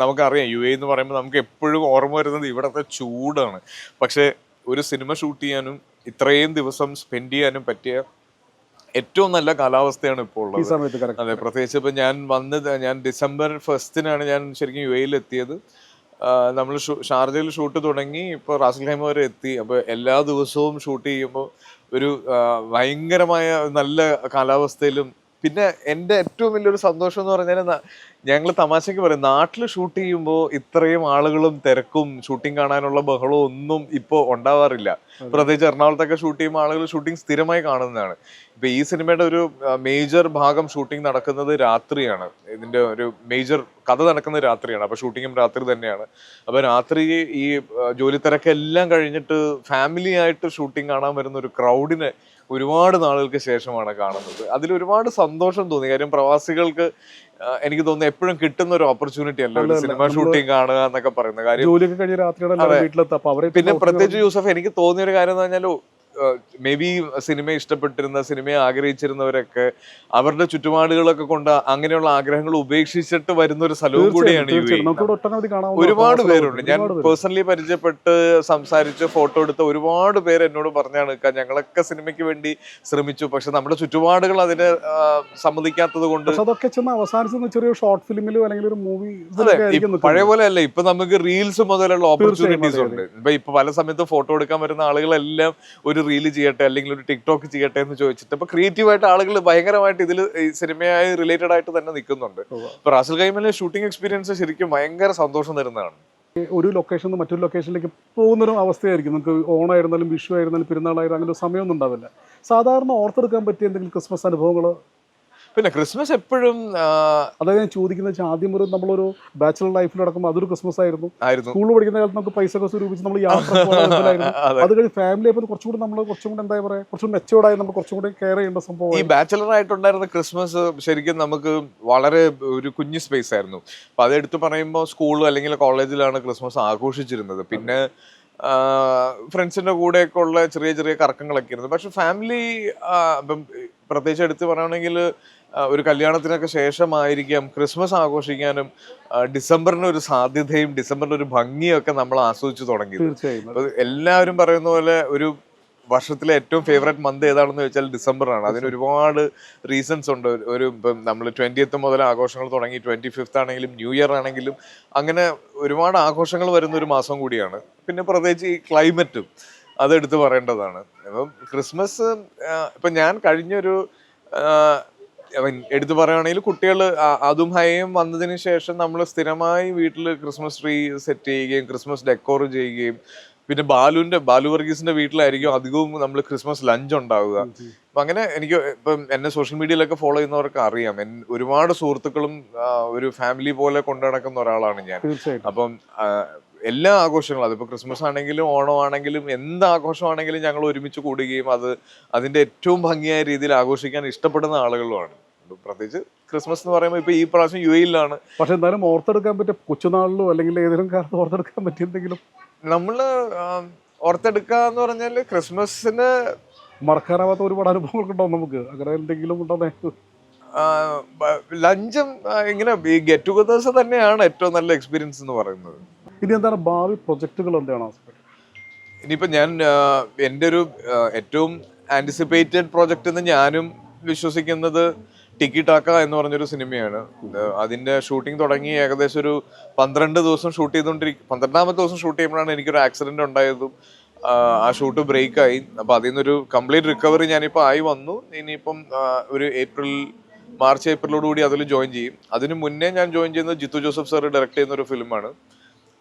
നമുക്കറിയാം U A എന്ന് പറയുമ്പോൾ നമുക്ക് എപ്പോഴും ഓർമ്മ വരുന്നത് ഇവിടുത്തെ ചൂടാണ്. പക്ഷേ ഒരു സിനിമ ഷൂട്ട് ചെയ്യാനും ഇത്രയും ദിവസം സ്പെൻഡ് ചെയ്യാനും പറ്റിയ ഏറ്റവും നല്ല കാലാവസ്ഥയാണ് ഇപ്പോൾ ഉള്ളത്. അതെ പ്രത്യേകിച്ച് ഇപ്പം ഞാൻ വന്നത് ഞാൻ ഡിസംബർ ഫസ്റ്റിനാണ് ഞാൻ ശരിക്കും യു എയിൽ എത്തിയത്. നമ്മൾ ഷാർജയിൽ ഷൂട്ട് തുടങ്ങി ഇപ്പോൾ റാസൽ ഹൈമ വരെ എത്തി. അപ്പോൾ എല്ലാ ദിവസവും ഷൂട്ട് ചെയ്യുമ്പോൾ ഒരു ഭയങ്കരമായ നല്ല കാലാവസ്ഥയിലും പിന്നെ എന്റെ ഏറ്റവും വലിയൊരു സന്തോഷം എന്ന് പറഞ്ഞാൽ ഞങ്ങൾ തമാശയ്ക്ക് പറയും നാട്ടിൽ ഷൂട്ട് ചെയ്യുമ്പോൾ ഇത്രയും ആളുകളും തിരക്കും ഷൂട്ടിംഗ് കാണാനുള്ള ബഹളവും ഒന്നും ഇപ്പോൾ ഉണ്ടാവാറില്ല. പ്രത്യേകിച്ച് എറണാകുളത്തൊക്കെ ഷൂട്ട് ചെയ്യുമ്പോൾ ആളുകൾ ഷൂട്ടിംഗ് സ്ഥിരമായി കാണുന്നതാണ്. ഇപ്പൊ ഈ സിനിമയുടെ ഒരു മേജർ ഭാഗം ഷൂട്ടിംഗ് നടക്കുന്നത് രാത്രിയാണ്. ഇതിന്റെ ഒരു മേജർ കഥ നടക്കുന്നത് രാത്രിയാണ്. അപ്പൊ ഷൂട്ടിങ്ങും രാത്രി തന്നെയാണ്. അപ്പൊ രാത്രി ഈ ജോലി തിരക്കെല്ലാം കഴിഞ്ഞിട്ട് ഫാമിലി ആയിട്ട് ഷൂട്ടിംഗ് കാണാൻ വരുന്ന ഒരു ക്രൗഡിനെ ഒരുപാട് നാളുകൾക്ക് ശേഷമാണ് കാണുന്നത്. അതിൽ ഒരുപാട് സന്തോഷം തോന്നി. കാര്യം പ്രവാസികൾക്ക് എനിക്ക് തോന്നുന്നു എപ്പോഴും കിട്ടുന്ന ഒരു ഓപ്പർച്യൂണിറ്റി അല്ല? ഒരു. സിനിമ ഷൂട്ടിംഗ് കാണുക എന്നൊക്കെ പറയുന്ന കാര്യം. പിന്നെ പ്രത്യേകിച്ച് യൂസഫ് എനിക്ക് തോന്നിയ ഒരു കാര്യം എന്ന് പറഞ്ഞാൽ മേ ബി സിനിമ ഇഷ്ടപ്പെട്ടിരുന്ന സിനിമയെ ആഗ്രഹിച്ചിരുന്നവരൊക്കെ അവരുടെ ചുറ്റുപാടുകളൊക്കെ കൊണ്ട് അങ്ങനെയുള്ള ആഗ്രഹങ്ങൾ ഉപേക്ഷിച്ചിട്ട് വരുന്ന ഒരു സ്ഥലവും കൂടിയാണ് ഒരുപാട് പേരുണ്ട്. ഞാൻ പേഴ്സണലി പരിചയപ്പെട്ട് സംസാരിച്ച് ഫോട്ടോ എടുത്ത ഒരുപാട് പേര് എന്നോട് പറഞ്ഞാണ് "ഇക്ക, ഞങ്ങളൊക്കെ സിനിമയ്ക്ക് വേണ്ടി ശ്രമിച്ചു. പക്ഷെ നമ്മുടെ ചുറ്റുപാടുകൾ അതിനെ സമ്മതിക്കാത്തത് കൊണ്ട് പക്ഷെ അതൊക്കെ ചെന്ന് അവസാനിച്ചെന്ന് ചെറിയൊരു ഷോർട്ട് ഫിലിമിലോ അല്ലെങ്കിൽ ഒരു മൂവി പഴയ പോലെ അല്ല. ഇപ്പൊ നമുക്ക് റീൽസ് മുതലുള്ള ഓപ്പർച്യൂണിറ്റീസ് ഉണ്ട്. ഇപ്പൊ ഇപ്പൊ പല സമയത്ത് ഫോട്ടോ എടുക്കാൻ വരുന്ന ആളുകളെല്ലാം ഒരു റീൽ ചെയ്യട്ടെ അല്ലെങ്കിൽ ഒരു ടിക്ടോക്ക് ചെയ്യട്ടെ എന്ന് ചോദിച്ചിട്ട് അപ്പൊ ക്രിയേറ്റീവ് ആയിട്ട് ആളുകൾ ഭയങ്കരമായിട്ട് ഇതിൽ സിനിമയായി റിലേറ്റഡ് ആയിട്ട് തന്നെ നിൽക്കുന്നുണ്ട്. അപ്പൊ റാസൽ കൈമലിന്റെ ഷൂട്ടിംഗ് എക്സ്പീരിയൻസ് ശരിക്കും ഭയങ്കര സന്തോഷം തരുന്നതാണ്. ഒരു ലൊക്കേഷൻ മറ്റൊരു ലൊക്കേഷനിലേക്ക് പോകുന്നൊരു അവസ്ഥയായിരിക്കും. നമുക്ക് ഓണായിരുന്നാലും വിഷു ആയിരുന്നാലും പെരുന്നാളായിരുന്നാലും അങ്ങനെ ഒരു സമയമൊന്നും ഉണ്ടാവില്ല. സാധാരണ ഓർത്തെടുക്കാൻ പറ്റിയ എന്തെങ്കിലും ക്രിസ്മസ് അനുഭവങ്ങൾ പിന്നെ ക്രിസ്മസ് എപ്പോഴും അതായത് ഞാൻ ചോദിക്കുന്നത് വെച്ചാൽ ആദ്യം ഒരു നമ്മളൊരു ബാച്ചുലർ ലൈഫിൽ നടക്കുമ്പോൾ അതൊരു ക്രിസ്മസ് ആയിരുന്നു. സ്കൂളിൽ പഠിക്കുന്ന കാലത്ത് നമുക്ക് പൈസ ഒക്കെ സ്വരൂപിച്ച് നമ്മൾ യാത്ര അതെ. കഴിഞ്ഞ് ഫാമിലി ആയപ്പോൾ കുറച്ചും കൂടി നമ്മൾ കുറച്ചും കൂടി എന്താ പറയുക കുറച്ചും മെച്ചോർഡായി നമ്മൾ കുറച്ചും കൂടി കെയർ ചെയ്യേണ്ട സംഭവം ഈ ബാച്ചലർ ആയിട്ടുണ്ടായിരുന്ന ക്രിസ്മസ് ശരിക്കും നമുക്ക് വളരെ ഒരു കുഞ്ഞു സ്പേസ് ആയിരുന്നു. അപ്പൊ അത് എടുത്തു പറയുമ്പോൾ സ്കൂൾ അല്ലെങ്കിൽ കോളേജിലാണ് ക്രിസ്മസ് ആഘോഷിച്ചിരുന്നത്. പിന്നെ ഫ്രണ്ട്സിന്റെ കൂടെയൊക്കെ ഉള്ള ചെറിയ ചെറിയ കറക്കങ്ങളൊക്കെ ആയിരുന്നു. പക്ഷെ ഫാമിലി ഇപ്പം പ്രത്യേകിച്ച് എടുത്തു പറയുകയാണെങ്കിൽ ഒരു കല്യാണത്തിനൊക്കെ ശേഷമായിരിക്കാം ക്രിസ്മസ് ആഘോഷിക്കാനും ഡിസംബറിനൊരു ഡിസംബറിന് ഒരു സാധ്യതയും ഡിസംബറിന് ഒരു ഭംഗിയും ഒക്കെ നമ്മൾ ആസ്വദിച്ചു തുടങ്ങി എല്ലാവരും പറയുന്ന പോലെ ഒരു വർഷത്തിലെ ഏറ്റവും ഫേവറേറ്റ് മന്ത് ഏതാണെന്ന് ചോദിച്ചാൽ ഡിസംബർ ആണ് അതിന് ഒരുപാട് റീസൺസ് ഉണ്ട്. ഒരു- ഇപ്പം നമ്മൾ ട്വന്റിയത്ത് മുതൽ ആഘോഷങ്ങൾ തുടങ്ങി ട്വന്റി ഫിഫ്ത്ത് ആണെങ്കിലും ന്യൂ ഇയർ ആണെങ്കിലും അങ്ങനെ ഒരുപാട് ആഘോഷങ്ങൾ വരുന്ന ഒരു മാസം കൂടിയാണ്. പിന്നെ പ്രത്യേകിച്ച് ഈ ക്ലൈമറ്റും അത് എടുത്തു പറയേണ്ടതാണ്. അപ്പം ക്രിസ്മസ് ഇപ്പം ഞാൻ കഴിഞ്ഞൊരു എടുത്തു പറയുകയാണെങ്കിൽ കുട്ടികൾ അതും ഹൈയും വന്നതിന് ശേഷം നമ്മൾ സ്ഥിരമായി വീട്ടിൽ ക്രിസ്മസ് ട്രീ സെറ്റ് ചെയ്യുകയും ക്രിസ്മസ് ഡെക്കോർ ചെയ്യുകയും പിന്നെ ബാലുവിന്റെ ബാലു വർഗീസിന്റെ വീട്ടിലായിരിക്കും അധികവും നമ്മൾ ക്രിസ്മസ് ലഞ്ച് ഉണ്ടാവുക. അപ്പൊ അങ്ങനെ എനിക്ക് ഇപ്പം എന്നെ സോഷ്യൽ മീഡിയയിലൊക്കെ ഫോളോ ചെയ്യുന്നവർക്ക് അറിയാം. ഒരുപാട് സുഹൃത്തുക്കളും ഒരു ഫാമിലി പോലെ കൊണ്ടു നടക്കുന്ന ഒരാളാണ് ഞാൻ. അപ്പം എല്ലാ ആഘോഷങ്ങളും അതിപ്പോൾ ക്രിസ്മസ് ആണെങ്കിലും ഓണം ആണെങ്കിലും എന്ത് ആഘോഷമാണെങ്കിലും ഞങ്ങൾ ഒരുമിച്ച് കൂടുകയും അത് അതിന്റെ ഏറ്റവും ഭംഗിയായ രീതിയിൽ ആഘോഷിക്കാൻ ഇഷ്ടപ്പെടുന്ന ആളുകളുമാണ്. പ്രത്യേകിച്ച് ക്രിസ്മസ് എന്ന് പറയുമ്പോൾ ഇപ്പൊ ഈ പ്രാവശ്യം യു എയിലാണ് പക്ഷെ എന്തായാലും ഓർത്തെടുക്കാൻ പറ്റിയ കൊച്ചുനാളിലോ അല്ലെങ്കിൽ ഏതെങ്കിലും കാലത്ത് ഓർത്തെടുക്കാൻ പറ്റിയ എന്തെങ്കിലും നമ്മൾ ആ, ഓർത്തെടുക്കുക എന്ന് പറഞ്ഞാൽ ക്രിസ്മസിന് മറക്കാനാവാത്ത ഒരുപാട് അനുഭവങ്ങൾ ഉണ്ടാവും നമുക്ക്. അങ്ങനെ എന്തെങ്കിലും ഉണ്ടോന്നേ ലഞ്ചും ഇങ്ങനെ ഈ ഗെറ്റ് ടുഗദേഴ്സ് തന്നെയാണ് ഏറ്റവും നല്ല എക്സ്പീരിയൻസ് എന്ന് പറയുന്നത്. ഇനി എന്താണ് ഭാവി പ്രൊജക്റ്റുകൾ എന്താണ് ഇനിയിപ്പോൾ ഞാൻ എന്റെ ഒരു ഏറ്റവും ആന്റിസിപ്പേറ്റഡ് പ്രൊജക്റ്റ് എന്ന് ഞാനും വിശ്വസിക്കുന്നത് ടിക്കി ടാക്ക എന്ന് പറഞ്ഞൊരു സിനിമയാണ്. അതിന്റെ ഷൂട്ടിംഗ് തുടങ്ങി ഏകദേശം ഒരു പന്ത്രണ്ട് ദിവസം ഷൂട്ട് ചെയ്തുകൊണ്ടിരിക്കും പന്ത്രണ്ടാമത്തെ ദിവസം ഷൂട്ട് ചെയ്യുമ്പോഴാണ് എനിക്കൊരു ആക്സിഡന്റ് ഉണ്ടായതും ആ, ഷൂട്ട് ബ്രേക്ക് ആയി. അപ്പോൾ അതിൽ നിന്നൊരു കംപ്ലീറ്റ് റിക്കവറി ഞാനിപ്പോൾ ആയി വന്നു. ഇനിയിപ്പം ഒരു ഏപ്രിൽ മാർച്ച് ഏപ്രിലോടുകൂടി അതിൽ ജോയിൻ ചെയ്യും. അതിന് മുന്നേ ഞാൻ ജോയിൻ ചെയ്യുന്നത് ജിത്തു ജോസഫ് സാർ ഡയറക്റ്റ് ചെയ്യുന്ന ഒരു ഫിലിമാണ്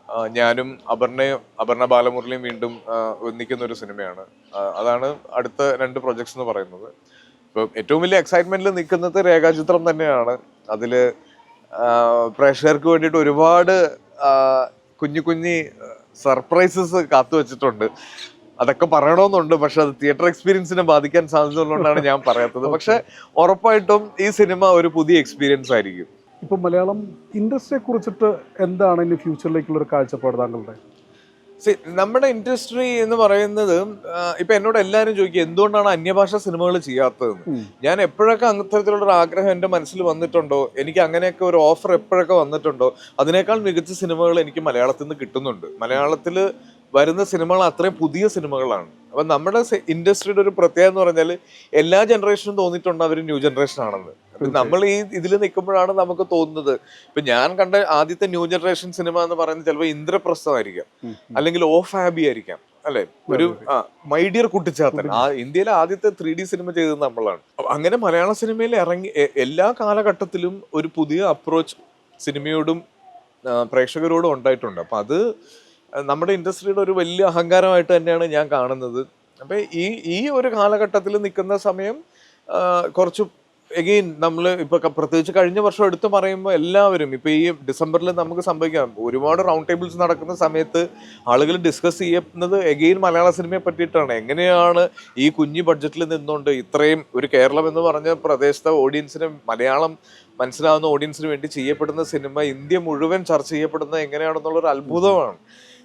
ഞാനും അപർണയും അപർണ ബാലമുരളിയും വീണ്ടും ഒന്നിക്കുന്ന ഒരു സിനിമയാണ്. അതാണ് അടുത്ത രണ്ട് പ്രൊജക്ട്സ് എന്ന് പറയുന്നത്. ഇപ്പം ഏറ്റവും വലിയ എക്സൈറ്റ്മെന്റിൽ നിൽക്കുന്നത് രേഖാചിത്രം തന്നെയാണ്. അതിൽ ആ, പ്രേക്ഷകർക്ക് വേണ്ടിയിട്ട് ഒരുപാട് കുഞ്ഞു കുഞ്ഞി സർപ്രൈസസ് കാത്തു വെച്ചിട്ടുണ്ട്. അതൊക്കെ പറയണമെന്നുണ്ട് പക്ഷെ അത് തിയേറ്റർ എക്സ്പീരിയൻസിനെ ബാധിക്കാൻ സാധ്യതയുള്ളതുകൊണ്ടാണ് ഞാൻ പറയാത്തത്. പക്ഷെ ഉറപ്പായിട്ടും ഈ സിനിമ ഒരു പുതിയ എക്സ്പീരിയൻസ് ആയിരിക്കും. ഇപ്പൊ മലയാളം ഇൻഡസ്ട്രിയെ കുറിച്ചിട്ട് എന്താണ് ഇനി ഫ്യൂച്ചറിലേക്കുള്ള ഒരു കാഴ്ചപ്പാട് താങ്കളുടെ? സി നമ്മുടെ ഇൻഡസ്ട്രി എന്ന് പറയുന്നത് ഇപ്പൊ എന്നോട് എല്ലാവരും ചോദിക്കും എന്തുകൊണ്ടാണ് അന്യഭാഷ സിനിമകൾ ചെയ്യാത്തതെന്ന്? ഞാൻ എപ്പോഴൊക്കെ അത്തരത്തിലുള്ള ഒരു ആഗ്രഹം എന്റെ മനസ്സിൽ വന്നിട്ടുണ്ടോ? എനിക്ക് അങ്ങനെയൊക്കെ ഒരു ഓഫർ എപ്പോഴൊക്കെ വന്നിട്ടുണ്ടോ? അതിനേക്കാൾ മികച്ച സിനിമകൾ എനിക്ക് മലയാളത്തിൽ നിന്ന് കിട്ടുന്നുണ്ട്. മലയാളത്തിൽ വരുന്ന സിനിമകൾ അത്രയും പുതിയ സിനിമകളാണ്. അപ്പം നമ്മുടെ ഇൻഡസ്ട്രിയുടെ ഒരു പ്രത്യേകത എന്ന് പറഞ്ഞാൽ എല്ലാ ജനറേഷനും തോന്നിയിട്ടുണ്ട് അവർ ന്യൂ ജനറേഷൻ ആണെന്ന്. നമ്മൾ ഈ ഇതിൽ നിൽക്കുമ്പോഴാണ് നമുക്ക് തോന്നുന്നത്. ഇപ്പൊ ഞാൻ കണ്ട ആദ്യത്തെ ന്യൂ ജനറേഷൻ സിനിമ എന്ന് പറയുന്നത് ചിലപ്പോൾ ഇന്ദ്രപ്രസ്ഥമായിരിക്കാം അല്ലെങ്കിൽ ഓഫ് ഹാബി ആയിരിക്കാം. അല്ലെ? ഒരു മൈഡിയർ കുട്ടിച്ചാത്തൻ. ആ ഇന്ത്യയിലെ ആദ്യത്തെ ത്രീ ഡി സിനിമ ചെയ്തത് നമ്മളാണ്. അങ്ങനെ മലയാള സിനിമയിൽ ഇറങ്ങി എല്ലാ കാലഘട്ടത്തിലും ഒരു പുതിയ അപ്രോച്ച് സിനിമയോടും പ്രേക്ഷകരോടും ഉണ്ടായിട്ടുണ്ട്. അപ്പൊ അത് നമ്മുടെ ഇൻഡസ്ട്രിയുടെ ഒരു വലിയ അഹങ്കാരമായിട്ട് തന്നെയാണ് ഞാൻ കാണുന്നത്. അപ്പൊ ഈ ഈ ഒരു കാലഘട്ടത്തിൽ നിൽക്കുന്ന സമയം കുറച്ച് എഗെയിൻ നമ്മൾ ഇപ്പൊ പ്രത്യേകിച്ച് കഴിഞ്ഞ വർഷം എടുത്തു പറയുമ്പോൾ എല്ലാവരും ഇപ്പൊ ഈ ഡിസംബറിൽ നമുക്ക് സംഭവിക്കാം. ഒരുപാട് റൗണ്ട് ടേബിൾസ് നടക്കുന്ന സമയത്ത് ആളുകൾ ഡിസ്കസ് ചെയ്യുന്നത് എഗെയിൻ മലയാള സിനിമയെ പറ്റിയിട്ടാണ്. എങ്ങനെയാണ് ഈ കുഞ്ഞു ബഡ്ജറ്റിൽ നിന്നുകൊണ്ട് ഇത്രയും ഒരു കേരളം എന്ന് പറഞ്ഞ പ്രദേശത്തെ ഓഡിയൻസിന് മലയാളം മനസ്സിലാവുന്ന ഓഡിയൻസിന് വേണ്ടി ചെയ്യപ്പെടുന്ന സിനിമ ഇന്ത്യ മുഴുവൻ ചർച്ച ചെയ്യപ്പെടുന്നത് എങ്ങനെയാണെന്നുള്ളൊരു അത്ഭുതമാണ്.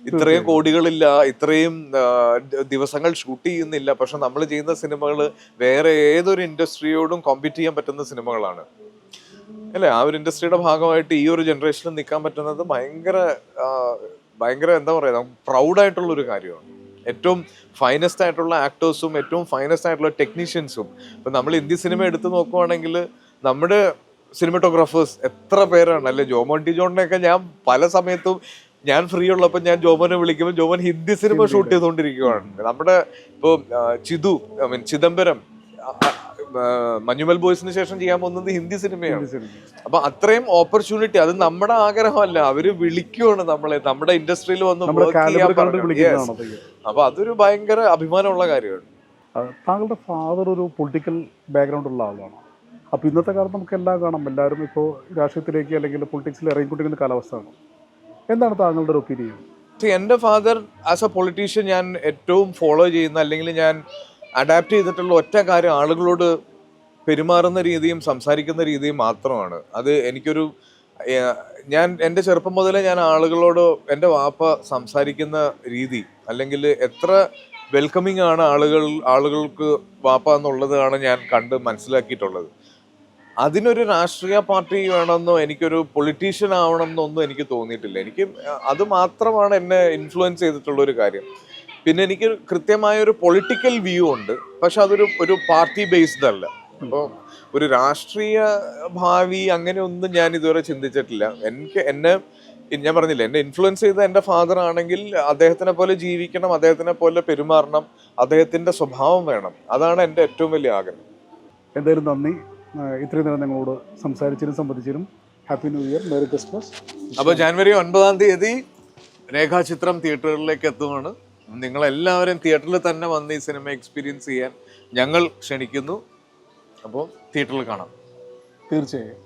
ഇത്രയും കോടികളില്ല ഇത്രയും ദിവസങ്ങൾ ഷൂട്ട് ചെയ്യുന്നില്ല. പക്ഷെ നമ്മൾ ചെയ്യുന്ന സിനിമകൾ വേറെ ഏതൊരു ഇൻഡസ്ട്രിയോടും കോമ്പീറ്റ് ചെയ്യാൻ പറ്റുന്ന സിനിമകളാണ്. അല്ലേ? ആ ഒരു ഇൻഡസ്ട്രിയുടെ ഭാഗമായിട്ട് ഈ ഒരു ജനറേഷനിൽ നിൽക്കാൻ പറ്റുന്നത് ഭയങ്കര ഭയങ്കര എന്താ പറയുക നമുക്ക് പ്രൗഡായിട്ടുള്ള ഒരു കാര്യമാണ്. ഏറ്റവും ഫൈനസ്റ്റ് ആയിട്ടുള്ള ആക്ടേഴ്സും ഏറ്റവും ഫൈനസ്റ്റ് ആയിട്ടുള്ള ടെക്നീഷ്യൻസും ഇപ്പം നമ്മൾ ഹിന്ദി സിനിമ എടുത്തു നോക്കുവാണെങ്കിൽ നമ്മുടെ സിനിമറ്റോഗ്രാഫേഴ്സ് എത്ര പേരാണ്? അല്ലെ ജോമോൺ ടി ജോണിനെയൊക്കെ ഞാൻ പല സമയത്തും ഞാൻ ഫ്രീ ഉള്ളപ്പോൾ ഞാൻ ജോമനെ വിളിക്കുമ്പോൾ ജോമൻ ഹിന്ദി സിനിമ ഷൂട്ട് ചെയ്തുകൊണ്ടിരിക്കുകയാണ് നമ്മുടെ ഇപ്പോൾ ചിതു ഐ മീൻ ചിദംബരം മഞ്ഞുമൽ ബോയ്സിന് ശേഷം ചെയ്യാൻ പോകുന്നത് ഹിന്ദി സിനിമയാണ് അപ്പൊ അത്രയും ഓപ്പർച്യൂണിറ്റി അത് നമ്മുടെ ആഗ്രഹമല്ല. അവർ വിളിക്കുവാണ് നമ്മളെ നമ്മുടെ ഇൻഡസ്ട്രിയിൽ വന്ന്. അപ്പൊ അതൊരു ഭയങ്കര അഭിമാനമുള്ള കാര്യമാണ്. താങ്കളുടെ ഫാദർ ഒരു പൊളിറ്റിക്കൽ ബാക്ക്ഗ്രൗണ്ട് ഉള്ള ആളാണ്. അപ്പോൾ ഇന്നത്തെ കാലത്ത് നമുക്ക് എല്ലാം കാണാം. എല്ലാവരും ഇപ്പോൾ രാഷ്ട്രീയത്തിലേക്ക് അല്ലെങ്കിൽ പൊളിറ്റിക്സിൽ ഇറങ്ങിക്കൊണ്ടിരിക്കുന്ന കാലാവസ്ഥയാണ് എന്താണ് താങ്കളുടെ ഒരു ഒപ്പീനിയൻ? എന്റെ ഫാദർ ആസ് എ പൊളിറ്റീഷ്യൻ ഞാൻ ഏറ്റവും ഫോളോ ചെയ്യുന്ന അല്ലെങ്കിൽ ഞാൻ അഡാപ്റ്റ് ചെയ്തിട്ടുള്ള ഒറ്റ കാര്യം ആളുകളോട് പെരുമാറുന്ന രീതിയും സംസാരിക്കുന്ന രീതിയും മാത്രമാണ്. അത് എനിക്കൊരു ഞാൻ എന്റെ ചെറുപ്പം മുതലേ ഞാൻ ആളുകളോട് എന്റെ വാപ്പ സംസാരിക്കുന്ന രീതി അല്ലെങ്കിൽ എത്ര വെൽക്കമിങ് ആണ് ആളുകൾ ആളുകൾക്ക് വാപ്പ എന്നുള്ളതാണ് ഞാൻ കണ്ട് മനസ്സിലാക്കിയിട്ടുള്ളത്. അതിനൊരു രാഷ്ട്രീയ പാർട്ടി വേണമെന്നോ എനിക്കൊരു പൊളിറ്റീഷ്യൻ ആവണമെന്നോ ഒന്നും എനിക്ക് തോന്നിയിട്ടില്ല. എനിക്ക് അത് മാത്രമാണ് എന്നെ ഇൻഫ്ലുവൻസ് ചെയ്തിട്ടുള്ള ഒരു കാര്യം. പിന്നെ എനിക്ക് കൃത്യമായ ഒരു പൊളിറ്റിക്കൽ വ്യൂ ഉണ്ട്. പക്ഷെ അതൊരു ഒരു പാർട്ടി ബേസ്ഡ് അല്ല. അപ്പോൾ ഒരു രാഷ്ട്രീയ ഭാവി അങ്ങനെ ഒന്നും ഞാൻ ഇതുവരെ ചിന്തിച്ചിട്ടില്ല. എനിക്ക് എന്നെ ഞാൻ പറഞ്ഞില്ല എന്നെ ഇൻഫ്ലുവൻസ് ചെയ്ത എന്റെ ഫാദർ ആണെങ്കിൽ അദ്ദേഹത്തിനെ പോലെ ജീവിക്കണം അദ്ദേഹത്തിനെ പോലെ പെരുമാറണം അദ്ദേഹത്തിന്റെ സ്വഭാവം വേണം. അതാണ് എന്റെ ഏറ്റവും വലിയ ആഗ്രഹം. എന്തായാലും നന്ദി. ഇത്രയും നേരം ഞങ്ങളോട് സംസാരിച്ചതിനും സംബന്ധിച്ചതിനും happy new year merry Christmas അപ്പോൾ ജാനുവരി ഒൻപതാം തീയതി രേഖാചിത്രം തിയേറ്ററുകളിലേക്ക് എത്തുകയാണ് നിങ്ങളെല്ലാവരും തിയേറ്ററിൽ തന്നെ വന്ന് ഈ സിനിമ എക്സ്പീരിയൻസ് ചെയ്യാൻ ഞങ്ങൾ ക്ഷണിക്കുന്നു. അപ്പോൾ തിയേറ്ററിൽ കാണാം. തീർച്ചയായും.